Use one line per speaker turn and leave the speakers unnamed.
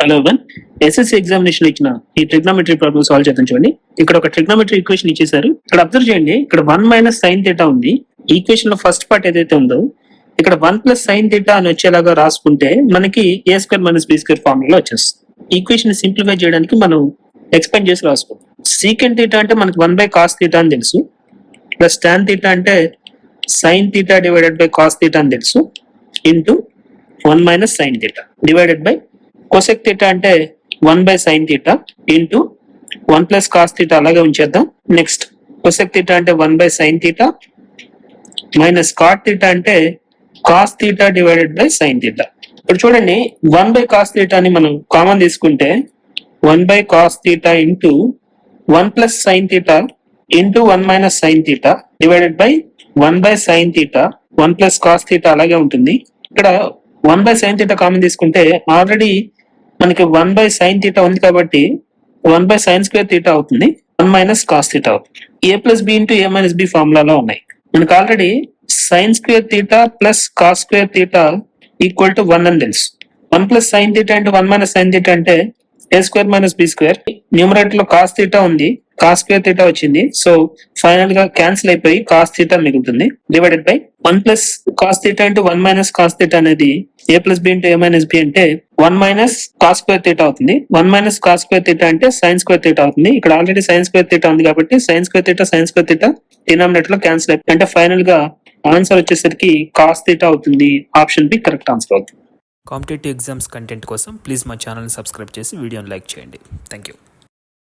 Hello one SSC examination ఇచ్చిన ఈ trigonometry problem solve చేద్దాం చూడండి. ఇక్కడ ఒక ట్రిగ్నోమెట్రీ ఈక్వేషన్ ఇచ్చేసారు ఇక్కడ అబ్జర్వ్ చేయండి. ఇక్కడ వన్ మైనస్ సైన్ థీటా ఉంది. ఈక్వేషన్లో ఫస్ట్ పార్ట్ ఏదైతే ఉందో ఇక్కడ వన్ ప్లస్ సైన్ థీటా అని వచ్చేలాగా రాసుకుంటే మనకి A square minus B square formula వచ్చేస్తుంది. ఈక్వేషన్ సింప్లిఫై చేయడానికి మనం ఎక్స్పెండ్ చేసి రాసుకోం సీకెండ్ థీటా అంటే మనకి వన్ బై కాస్ థీటా అని తెలుసు. ప్లస్ టాన్ థీటా అంటే sine theta divided by cos theta అని తెలుసు. Into one minus sine theta divided by cosec theta అంటే one by sine theta into one plus cos theta అలాగే ఉంచేద్దాం. Next cosec theta అంటే one by sine theta minus cot theta అంటే cos theta divided by sine theta ఇప్పుడు చూడండి one by cos థీటాని మనం common తీసుకుంటే one by cos theta into one plus sine theta into one minus sine theta divided by one by sine theta one plus cos theta అలాగే ఉంటుంది. ఇక్కడ one by sine theta common తీసుకుంటే already మనకి one by sine theta ఉంది కాబట్టి one by sine square theta అవుతుంది. One minus cos theta అవుతుంది. A plus B into A minus B ఫార్ములాలో ఉన్నాయి. మనకి already sine square theta plus cos square theta equal to one అని తెలుసు. One plus sine theta అంటే one minus sine theta అంటే A square minus B square న్యూమరేటర్లో cos theta ఉంది. Cos square theta వచ్చింది. So ఫైనల్గా క్యాన్సిల్ అయిపోయి cos theta మిగులుతుంది. Divided by one plus cos theta into one minus cos theta అనేది A plus B into A minus B అంటే one minus cos square theta అవుతుంది. One minus cos square theta అంటే sines square theta అవుతుంది. ఇక్కడ already sines square theta ఉంది కాబట్టి sines square theta sines square theta డినామినేటర్లో cancel అయిపోయి అంటే ఫైనల్గా ఆన్సర్ వచ్చేసరికి కాస్ థీటా అవుతుంది. ఆప్షన్ బి కరెక్ట్ ఆన్సర్ అవుతుంది.
కాంపిటేటివ్ ఎగ్జామ్స్ కంటెంట్ కోసం ప్లీజ్ మా ఛానల్ని సబ్స్క్రైబ్ చేసి వీడియోని లైక్ చేయండి. Thank you